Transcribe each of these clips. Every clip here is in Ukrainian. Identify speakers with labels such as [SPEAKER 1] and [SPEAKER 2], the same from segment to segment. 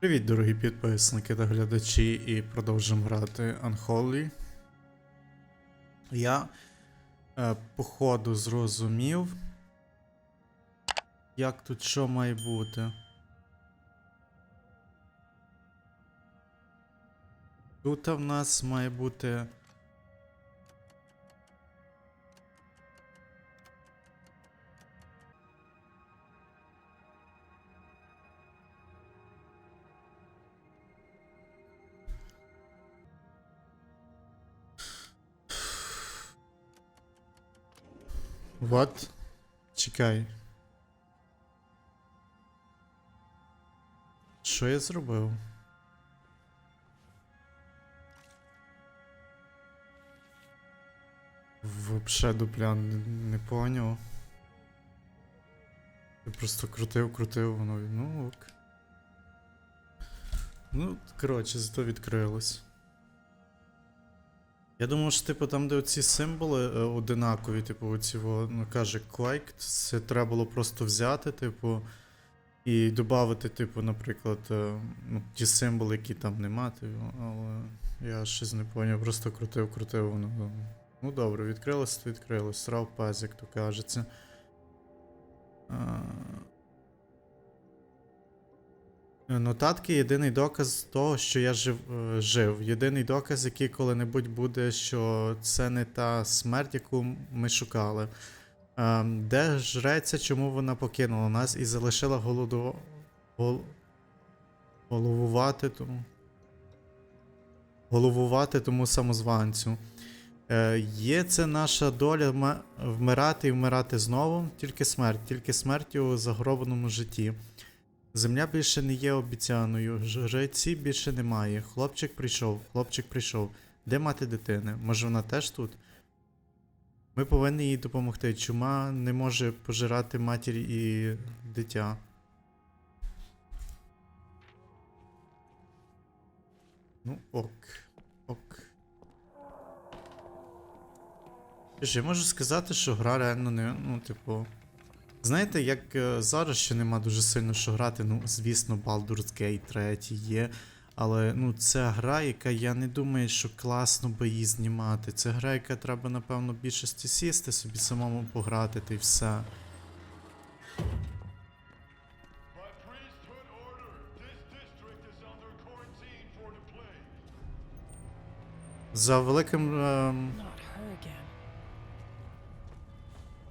[SPEAKER 1] Привіт, дорогі підписники та глядачі, і продовжимо грати Unholy. Я е, по ходу зрозумів, як тут що має бути. Тут в нас має бути. Вот. Чекай. Що я зробив? Вообще дупля не, не поняв. Я просто крутив, крутив, воно. Ну ок. Ну, коротше, зато відкрилось. Я думав, що типу там, де оці символи е, одинакові, типу, оці, во, ну каже Quaked, це треба було просто взяти, типу, і додати, типу, наприклад, е, ну, ті символи, які там нема, типу, але я щось не поняв, просто крутив, крутив воно. Ну добре, відкрилось, то відкрилось. Срав паз, як то кажеться. А... Нотатки єдиний доказ того, що я жив. е, жив. Єдиний доказ, який коли-небудь буде, що це не та смерть, яку ми шукали. Е, Де жреця, чому вона покинула нас і залишила голоду... гол... головувати тому. Головувати тому самозванцю. Е, Є це наша доля вмирати і вмирати знову, тільки смерть, тільки смерть у загробленому житті. Земля більше не є обіцяною, жреці більше немає. Хлопчик прийшов, хлопчик прийшов. Де мати дитини? Може вона теж тут? Ми повинні їй допомогти. Чума не може пожирати матір і дитя. Ну, ок. Ок. Я можу сказати, що гра реально не. Ну, типу. Знаєте, як е, зараз ще нема дуже сильно що грати, ну, звісно, Baldur's Gate 3 є. Але ну, це гра, яка я не думаю, що класно би її знімати. Це гра, яка треба, напевно, більшості сісти, собі самому пограти та й все. За великим.
[SPEAKER 2] again.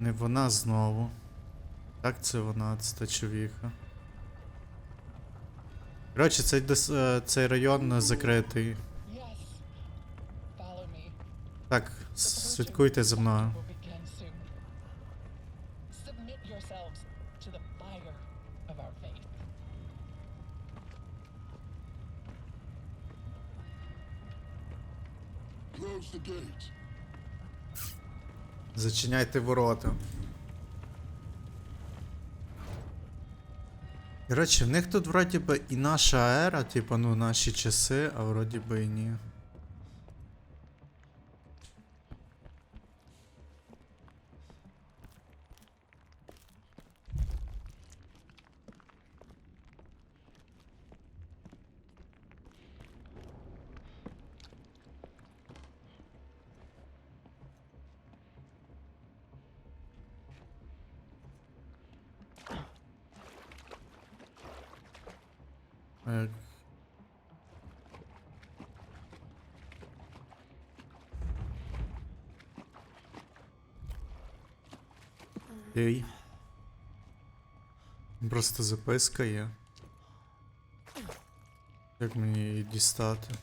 [SPEAKER 1] не вона знову. Так, це вона, це та човіха. Коротше, цей, е, цей район закритий. Так, слідкуйте за мною.
[SPEAKER 3] Will begin
[SPEAKER 1] Коротше, в них тут вроді би і наша ера, типу, ну наші часи, а вроді би і ні. Е, Ей. Просто записка є. Як мені її дістати?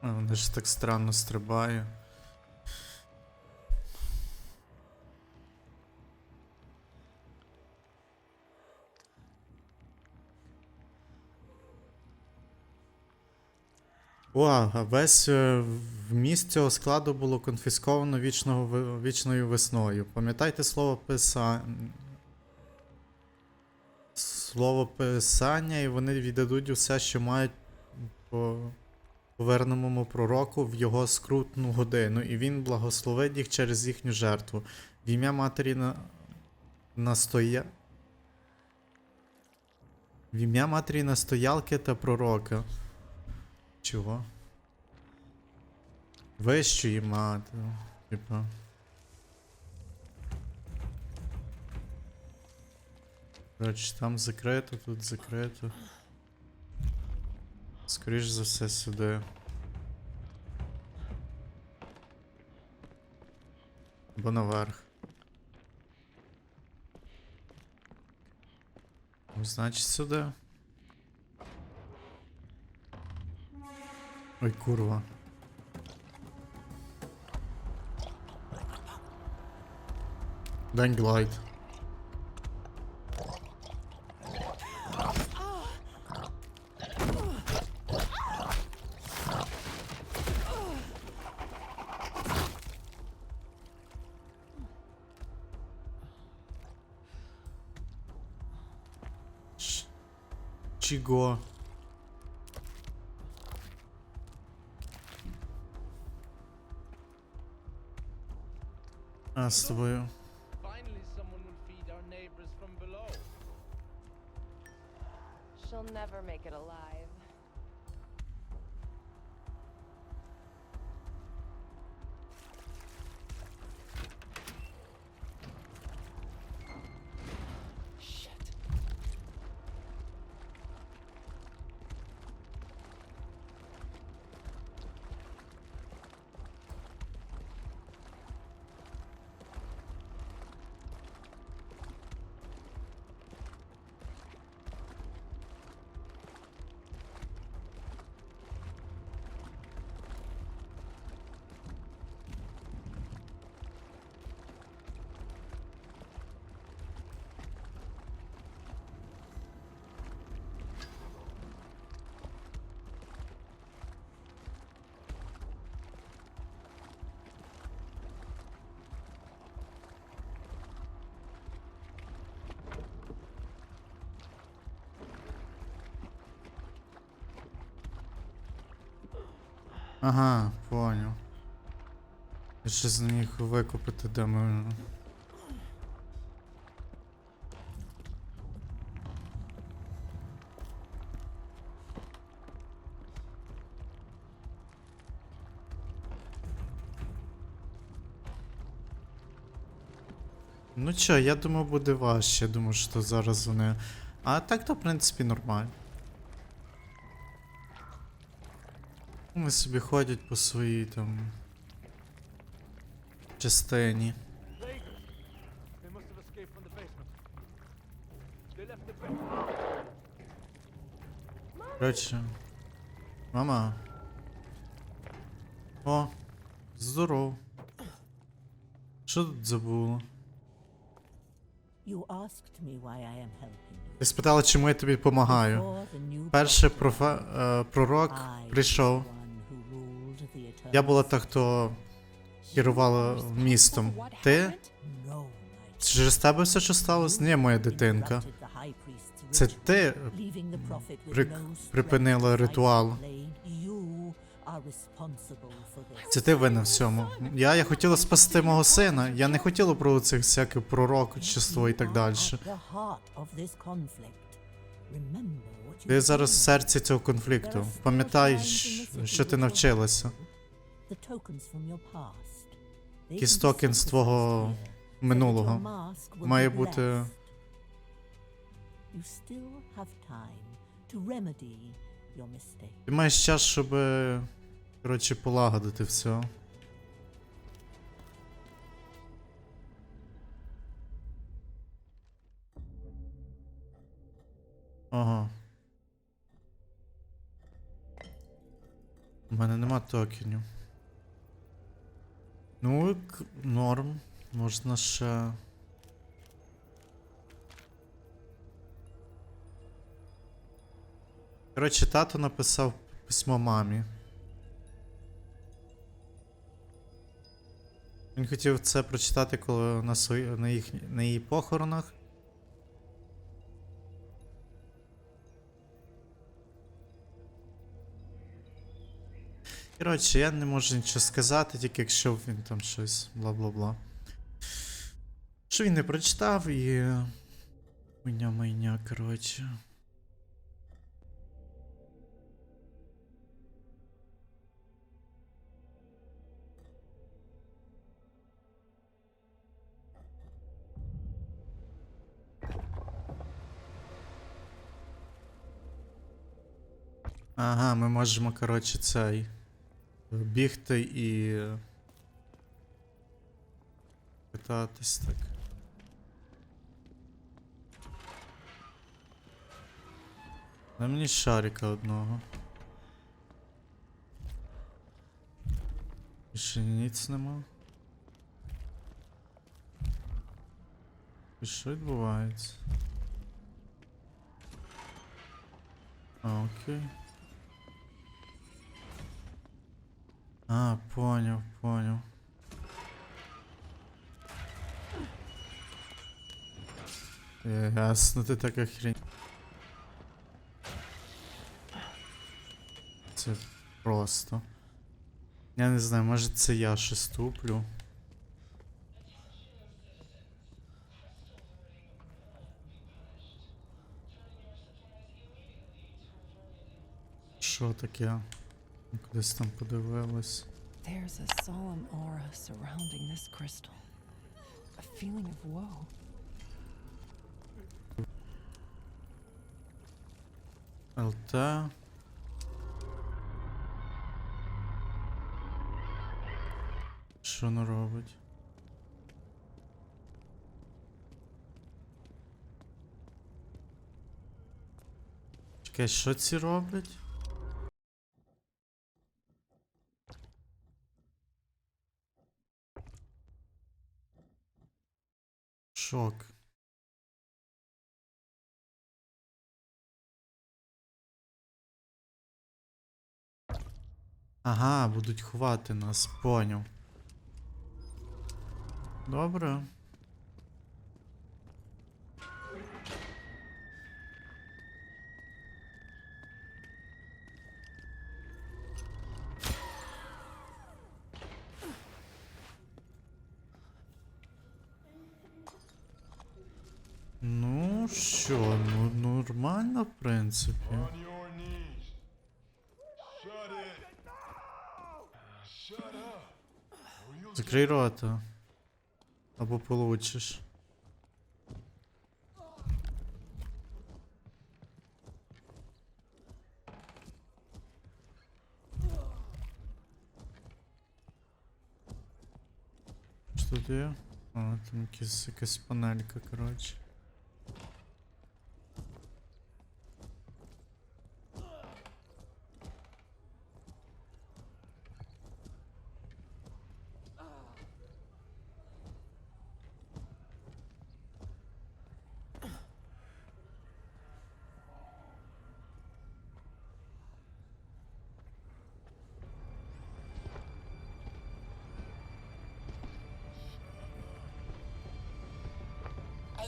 [SPEAKER 1] А, вона ж так странно стрибає. О, весь е, вміст цього складу було конфісковано вічного, вічною весною. Пам'ятайте слово писа... Слово писання, і вони віддадуть усе, що мають по поверненому пророку в його скрутну годину, і він благословить їх через їхню жертву. В ім'я матері на... Настоя. В ім'я матері настоялки та пророка. Чого? Вищої мати. Типа. Коротше, там закрито, тут закрито. Скоріш за все сюди. Або наверх. Ну, Значить сюди. Oj kurwa. Dying Light. Чего? А, з тобою.
[SPEAKER 2] Finally, someone will feed our neighbors from below.
[SPEAKER 4] She'll never make it alive.
[SPEAKER 1] Ага, понял. Я ще зміг викупити, де ми. Ну чо, я думаю, буде важче. Я думаю, що зараз вони. А так то, в принципі, нормально. Вони собі ходять по своїй там. частині. Коротше. Мама. О, здоров. Що тут
[SPEAKER 5] you.
[SPEAKER 1] Ти спитала, чому я тобі допомагаю. Перший профе... е, пророк прийшов. Я була та, хто керувала містом. Ти? Через тебе все, що сталося? Ні, моя дитинка. Це ти при- припинила ритуал. Це ти винен в всьому. Я, я хотіла спасти мого сина. Я не хотіла про цих всяких пророкчество і так далі. Ти зараз в серці цього конфлікту. Пам'ятай, що ти навчилася. Токен з твого минулого. Має бути. Ти маєш час, щоб. Коротше, полагодити все. Ага. У мене нема токенів. Ну, норм. Можна ще. Коротше, тато написав письмо мамі. Він хотів це прочитати, коли на, свої, на, їх, на її похоронах. Коротше, я не можу нічого сказати, тільки якщо він там щось бла-бла-бла. Що він не прочитав і. Хуйня майня, коротше. Ага, ми можемо, коротше, цей. Бігти і. Питатись так. Дай мені шарика одного. Більше ніц нема. І що відбувається? А, окей. А, понял, понял. Ясно, ти така хрень. Це просто. Я не знаю, може це я щось туплю. Що таке? Кудись там подивилась.
[SPEAKER 6] There's a solemn aura surrounding this crystal. A feeling of woe.
[SPEAKER 1] ЛТ. Що воно робить? Чекай, що ці роблять? Шок. Ага, будуть ховати нас, поняв. Добре. Ну що, ну нормально, в принципі.
[SPEAKER 7] On your knees. Shut it. Shut up. Or you'll
[SPEAKER 1] Закрий рота. Або получиш. Що тут є? А, там якась, якась панелька, коротше.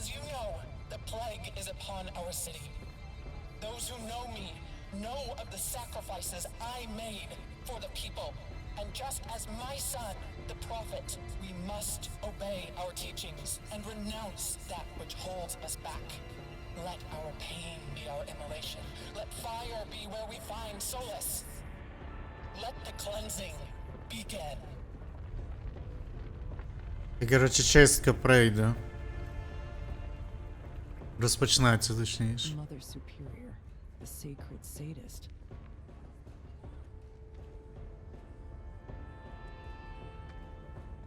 [SPEAKER 3] As you know, the plague is upon our city. Those who know me know of the sacrifices I made for the people. And just as my son, the prophet, we must obey our teachings and renounce that which holds us back. Let our pain be our immolation. Let fire be where we find solace. Let the cleansing begin.
[SPEAKER 1] І, коротше, чистка прийде. Розпочинається точніше.
[SPEAKER 6] Mother Superior, the sacred sadist.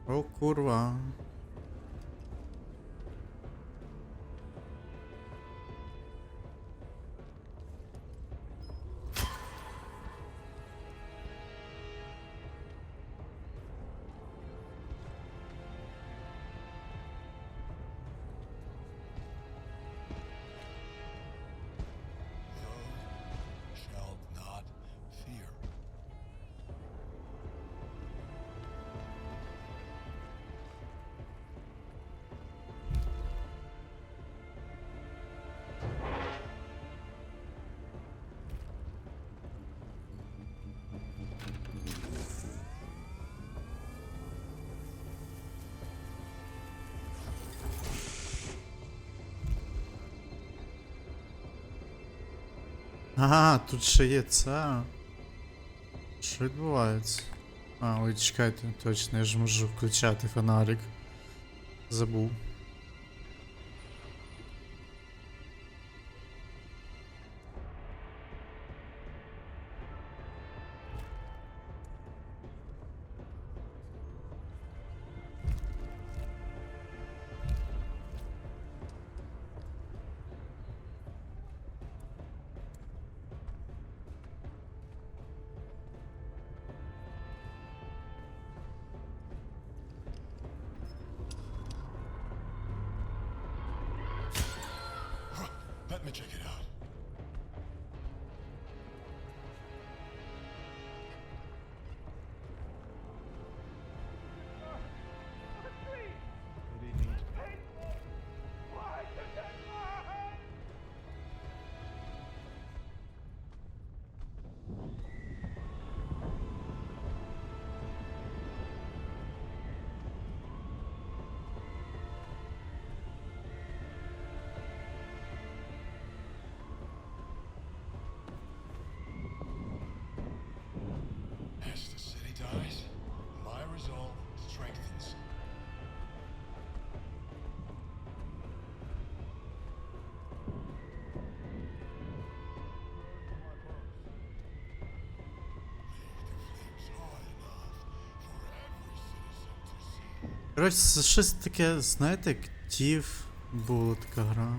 [SPEAKER 1] О, курва. Ага, тут ще є це. Що відбувається? А, ой, чекайте, точно, я ж можу включати фонарик. Забув.
[SPEAKER 7] Magic. As the city dies, my resolve strengthens.
[SPEAKER 1] Коротше, щось таке, знаєте, як тів була така гра.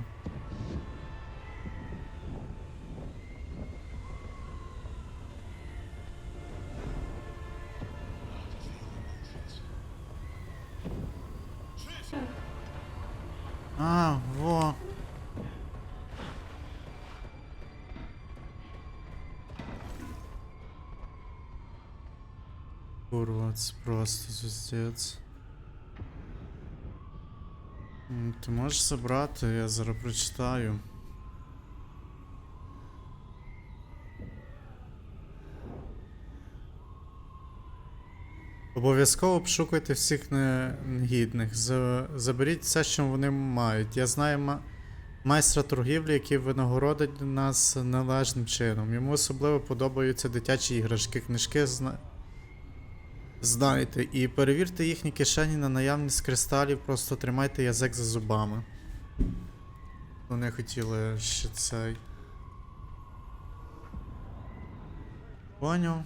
[SPEAKER 1] А, во. Курва, просто звіздець. М, Ти можеш забрати, я зараз прочитаю. Обов'язково обшукуйте всіх негідних. Заберіть все, що вони мають. Я знаю майстра торгівлі, який винагородить нас належним чином. Йому особливо подобаються дитячі іграшки, книжки зна... Знайте, і перевірте їхні кишені на наявність кристалів, просто тримайте язик за зубами. Вони хотіли ще цей. Поняв.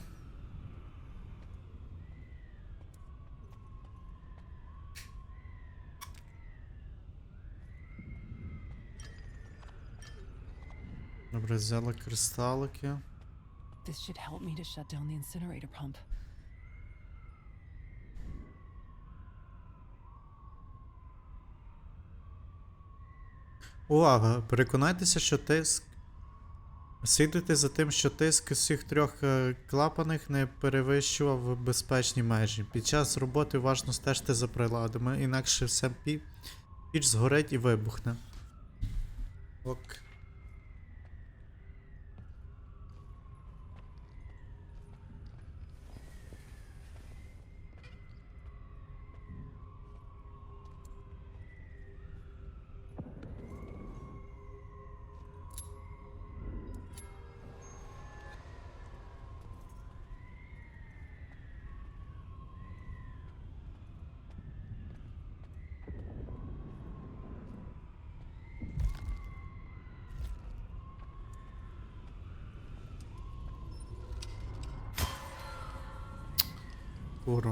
[SPEAKER 1] Добре, взяли кристалики.
[SPEAKER 6] This should help me to shut down the incinerator pump.
[SPEAKER 1] Увага! Переконайтеся, що тиск. Слідуйте за тим, що тиск усіх трьох е, клапаних не перевищував безпечні межі. Під час роботи уважно стежте за приладами, інакше пі... піч згорить і вибухне. Ок.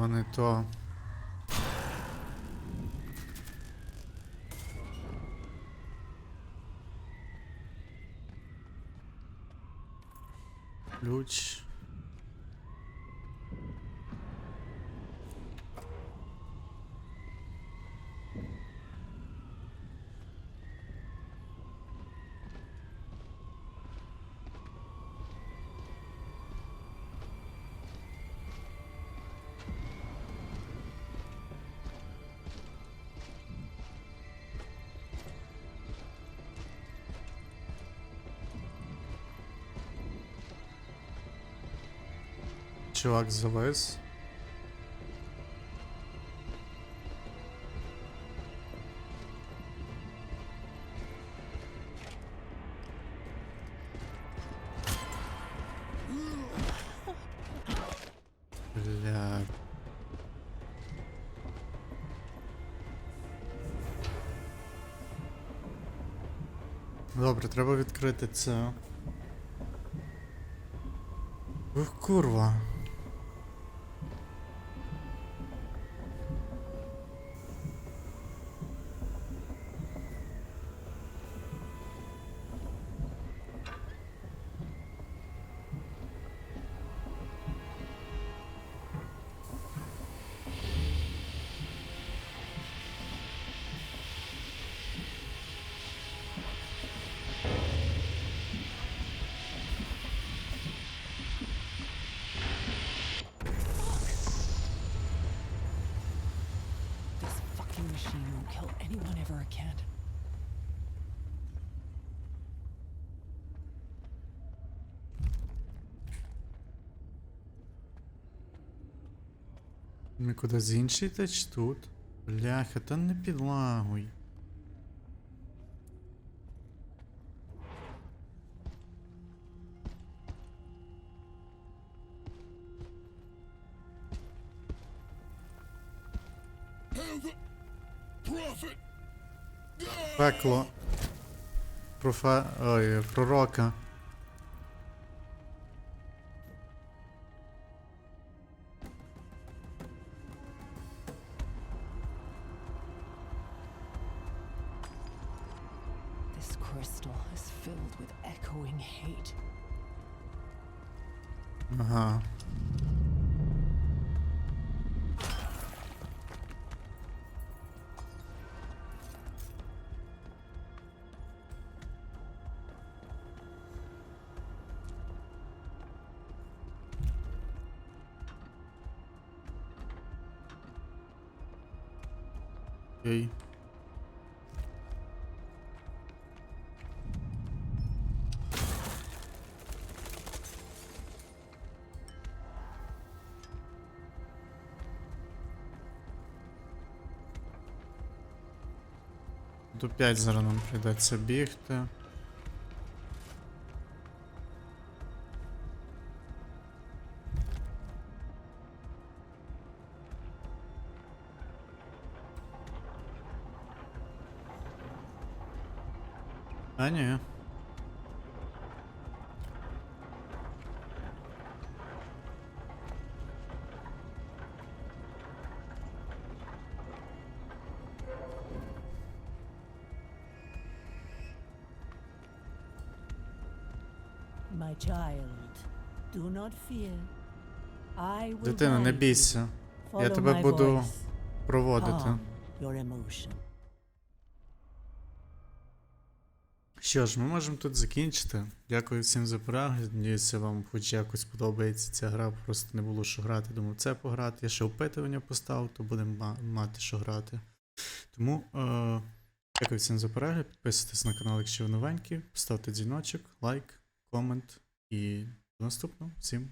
[SPEAKER 1] Не то. Ключ. чувак завис. Добре, треба відкрити це. Ух, курва.
[SPEAKER 6] Machine won't kill anyone ever again.
[SPEAKER 1] Ми кудись інший йти чи тут? Бляха, та не підлагуй.
[SPEAKER 7] Prophet!
[SPEAKER 1] Пекло. Профе... Ой, пророка. Окей. До 5 зараз нам прийдеться бігти.
[SPEAKER 5] My child, do not fear. I will
[SPEAKER 1] Дитина, не бійся. Я тебе буду проводити. Що ж, ми можемо тут закінчити. Дякую всім за перегляд. Надіюся, вам хоч якось подобається ця гра. Просто не було що грати. Думав, це пограти. Я ще опитування поставив, то будемо мати що грати. Тому е- дякую всім за перегляд. Підписуйтесь на канал, якщо ви новенькі. Ставте дзвіночок, лайк, комент. І до наступного. Всім